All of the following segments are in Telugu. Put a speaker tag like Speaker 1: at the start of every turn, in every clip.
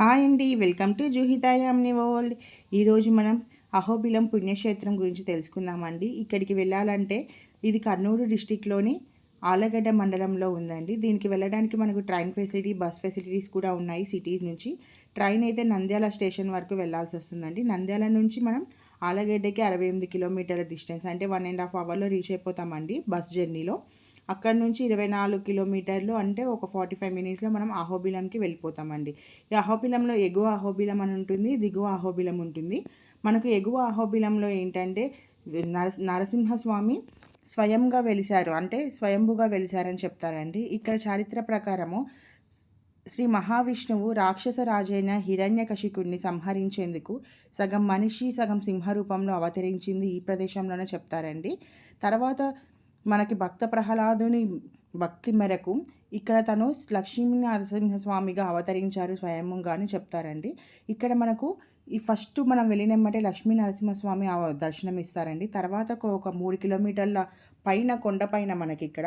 Speaker 1: హాయ్ అండి వెల్కమ్ టు జూహితాయామ్ని వరల్డ్. ఈరోజు మనం అహోబిలం పుణ్యక్షేత్రం గురించి తెలుసుకుందామండి. ఇక్కడికి వెళ్ళాలంటే ఇది కర్నూలు డిస్టిక్లోని ఆలగడ్డ మండలంలో ఉందండి. దీనికి వెళ్ళడానికి మనకు ట్రైన్ ఫెసిలిటీ బస్ ఫెసిలిటీస్ కూడా ఉన్నాయి సిటీస్ నుంచి. ట్రైన్ అయితే నంద్యాల స్టేషన్ వరకు వెళ్ళాల్సి వస్తుందండి. నంద్యాల నుంచి మనం ఆలగడ్డకి అరవై ఎనిమిది కిలోమీటర్ల డిస్టెన్స్ అంటే వన్ అండ్ హాఫ్ అవర్లో రీచ్ అయిపోతామండి బస్ జర్నీలో. అక్కడ నుంచి ఇరవై నాలుగు కిలోమీటర్లు అంటే ఒక ఫార్టీ ఫైవ్ మినిట్స్లో మనం అహోబిలంకి వెళ్ళిపోతామండి. ఈ అహోబిలంలో ఎగువ అహోబిలం అని ఉంటుంది దిగువ అహోబిలం ఉంటుంది. మనకు ఎగువ అహోబిలంలో ఏంటంటే నర నరసింహస్వామి స్వయంగా వెలిశారు అంటే స్వయంభుగా వెలిశారని చెప్తారండి. ఇక్కడ చారిత్ర ప్రకారము శ్రీ మహావిష్ణువు రాక్షస రాజైన హిరణ్యకశికుడిని సంహరించేందుకు సగం మనిషి సగం సింహ రూపంలో అవతరించింది ఈ ప్రదేశంలోనే చెప్తారండి. తర్వాత మనకి భక్త ప్రహ్లాదుని భక్తి మేరకు ఇక్కడ తను లక్ష్మీ నరసింహస్వామిగా అవతరించారు స్వయంగా అని చెప్తారండి. ఇక్కడ మనకు ఈ ఫస్ట్ మనం వెళ్ళినమ్మంటే లక్ష్మీ నరసింహస్వామి దర్శనం ఇస్తారండి తర్వాత ఒక మూడు కిలోమీటర్ల పైన కొండపైన మనకి ఇక్కడ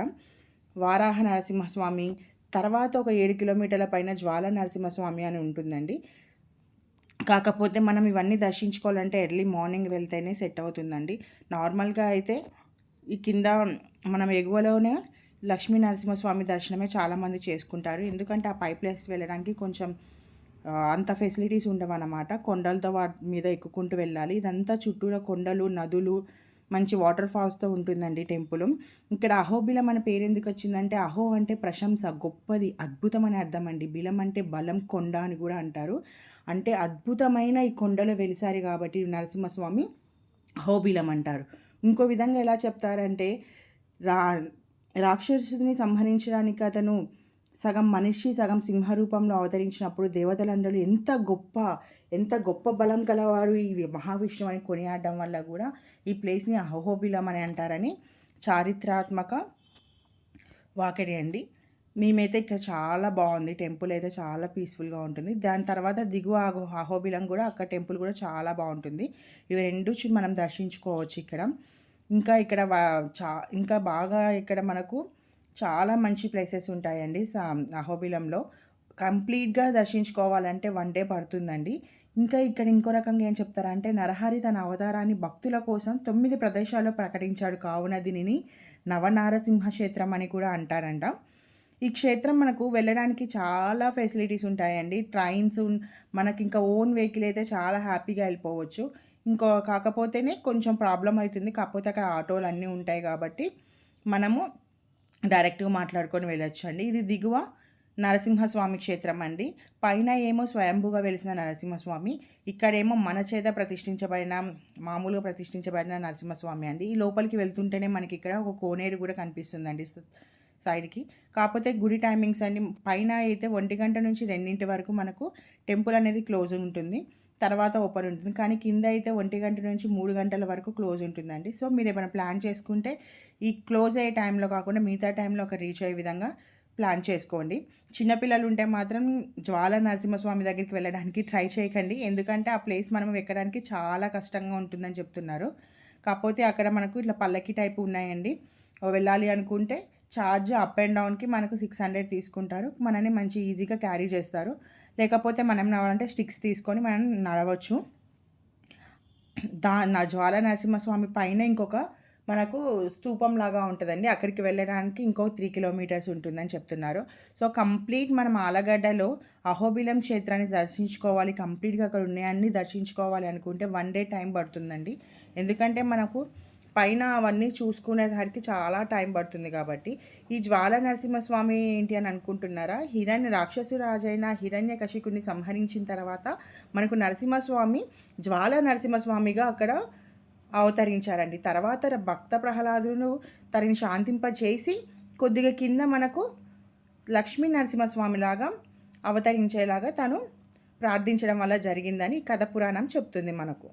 Speaker 1: వారాహ నరసింహస్వామి తర్వాత ఒక ఏడు కిలోమీటర్ల పైన జ్వాల నరసింహస్వామి అని ఉంటుందండి. కాకపోతే మనం ఇవన్నీ దర్శించుకోవాలంటే ఎర్లీ మార్నింగ్ వెళ్తేనే సెట్ అవుతుందండి. నార్మల్గా అయితే ఈ కింద మనం ఎగువలోనే లక్ష్మీ నరసింహస్వామి దర్శనమే చాలామంది చేసుకుంటారు. ఎందుకంటే ఆ పై ప్లేస్ వెళ్ళడానికి కొంచెం అంత ఫెసిలిటీస్ ఉండవన్నమాట. కొండలతో వాటి మీద ఎక్కుకుంటూ వెళ్ళాలి. ఇదంతా చుట్టూరా కొండలు నదులు మంచి వాటర్ ఫాల్స్తో ఉంటుందండి టెంపుల్. ఇక్కడ అహోబిలం అనే పేరు ఎందుకు వచ్చిందంటే అహో అంటే ప్రశంస గొప్పది అద్భుతం అని అర్థం అండి బిలం అంటే బలం కొండ అని కూడా అంటారు. అంటే అద్భుతమైన ఈ కొండలో వెలిసారు కాబట్టి నరసింహస్వామి అహోబిలం అంటారు. ఇంకో విధంగా ఎలా చెప్తారంటే రా రాక్షసుని సంహరించడానికి అతను సగం మనిషి సగం సింహరూపంలో అవతరించినప్పుడు దేవతలందరూ ఎంత గొప్ప ఎంత గొప్ప బలం కలవారు ఈ మహావిష్ణువు అని కొనియాడడం వల్ల కూడా ఈ ప్లేస్ని అహోబిలం అని అంటారని చారిత్రాత్మక వాకరి అండి. మేమైతే ఇక్కడ చాలా బాగుంది. టెంపుల్ అయితే చాలా పీస్ఫుల్గా ఉంటుంది. దాని తర్వాత దిగువ అహోబిలం కూడా అక్కడ టెంపుల్ కూడా చాలా బాగుంటుంది. ఇవి రెండు మనం దర్శించుకోవచ్చు ఇక్కడ. ఇంకా ఇక్కడ చా ఇంకా బాగా ఇక్కడ మనకు చాలా మంచి ప్లేసెస్ ఉంటాయండి అహోబిలంలో. కంప్లీట్గా దర్శించుకోవాలంటే వన్ డే పడుతుందండి. ఇంకా ఇక్కడ ఇంకో రకంగా ఏం చెప్తారంటే నరహరి తన అవతారాన్ని భక్తుల కోసం తొమ్మిది ప్రదేశాల్లో ప్రకటించాడు. కావున దీనిని నవనారసింహ క్షేత్రం అని కూడా అంటారంట. ఈ క్షేత్రం మనకు వెళ్ళడానికి చాలా ఫెసిలిటీస్ ఉంటాయండి. ట్రైన్స్ మనకి ఇంకా ఓన్ వెహికల్ అయితే చాలా హ్యాపీగా వెళ్ళిపోవచ్చు. ఇంకో కాకపోతేనే కొంచెం ప్రాబ్లం అవుతుంది. కాకపోతే అక్కడ ఆటోలు అన్నీ ఉంటాయి కాబట్టి మనము డైరెక్ట్గా మాట్లాడుకొని వెళ్ళొచ్చు అండి ఇది దిగువ నరసింహస్వామి క్షేత్రం అండి. పైన ఏమో స్వయంభూగా వెలిసిన నరసింహస్వామి. ఇక్కడేమో మన చేత ప్రతిష్ఠించబడిన మామూలుగా ప్రతిష్ఠించబడిన నరసింహస్వామి అండి. ఈ లోపలికి వెళ్తుంటేనే మనకి ఇక్కడ ఒక కోనేరు కూడా కనిపిస్తుందండి. సైడ్కి. కాకపోతే గుడి టైమింగ్స్ అన్ని పైన అయితే ఒంటి గంట నుంచి రెండింటి వరకు మనకు టెంపుల్ అనేది క్లోజ్ ఉంటుంది. తర్వాత ఓపెన్ ఉంటుంది. కానీ కింద అయితే ఒంటి గంట నుంచి మూడు గంటల వరకు క్లోజ్ ఉంటుందండి. సో మీరు ఏమైనా ప్లాన్ చేసుకుంటే ఈ క్లోజ్ అయ్యే టైంలో కాకుండా మిగతా టైంలో ఒక రీచ్ అయ్యే విధంగా ప్లాన్ చేసుకోండి. చిన్నపిల్లలు ఉంటే మాత్రం జ్వాల నరసింహస్వామి దగ్గరికి వెళ్ళడానికి ట్రై చేయకండి. ఎందుకంటే ఆ ప్లేస్ మనం ఎక్కడానికి చాలా కష్టంగా ఉంటుందని చెప్తున్నారు. కాకపోతే అక్కడ మనకు ఇట్లా పల్లకి టైపు ఉన్నాయండి. వెళ్ళాలి అనుకుంటే ఛార్జ్ అప్ అండ్ డౌన్కి మనకు సిక్స్ హండ్రెడ్ తీసుకుంటారు. మనని మంచి ఈజీగా క్యారీ చేస్తారు. లేకపోతే మనం నడవాలంటే స్టిక్స్ తీసుకొని మనం నడవచ్చు. దా నా జ్వాల నరసింహస్వామి పైన ఇంకొక మనకు స్తూపం లాగా ఉంటుందండి. అక్కడికి వెళ్ళడానికి ఇంకో త్రీ కిలోమీటర్స్ ఉంటుందని చెప్తున్నారు. సో కంప్లీట్ మనం ఆలగడ్డలో అహోబిలం క్షేత్రాన్ని దర్శించుకోవాలి. కంప్లీట్గా అక్కడ ఉన్నాయన్నీ దర్శించుకోవాలి అనుకుంటే వన్ డే టైం పడుతుందండి. ఎందుకంటే మనకు పైన అవన్నీ చూసుకునేసరికి చాలా టైం పడుతుంది కాబట్టి. ఈ జ్వాల నరసింహస్వామి ఏంటి అని అనుకుంటున్నారా? హిరణ్య రాక్షసు రాజైన హిరణ్య కశికుని సంహరించిన తర్వాత మనకు నరసింహస్వామి జ్వాల నరసింహస్వామిగా అక్కడ అవతరించారండి. తర్వాత భక్త ప్రహ్లాదును తనని శాంతింపచేసి కొద్దిగా కింద మనకు లక్ష్మీ నరసింహస్వామిలాగా అవతరించేలాగా తను ప్రార్థించడం వల్ల జరిగిందని కథ పురాణం చెప్తుంది మనకు.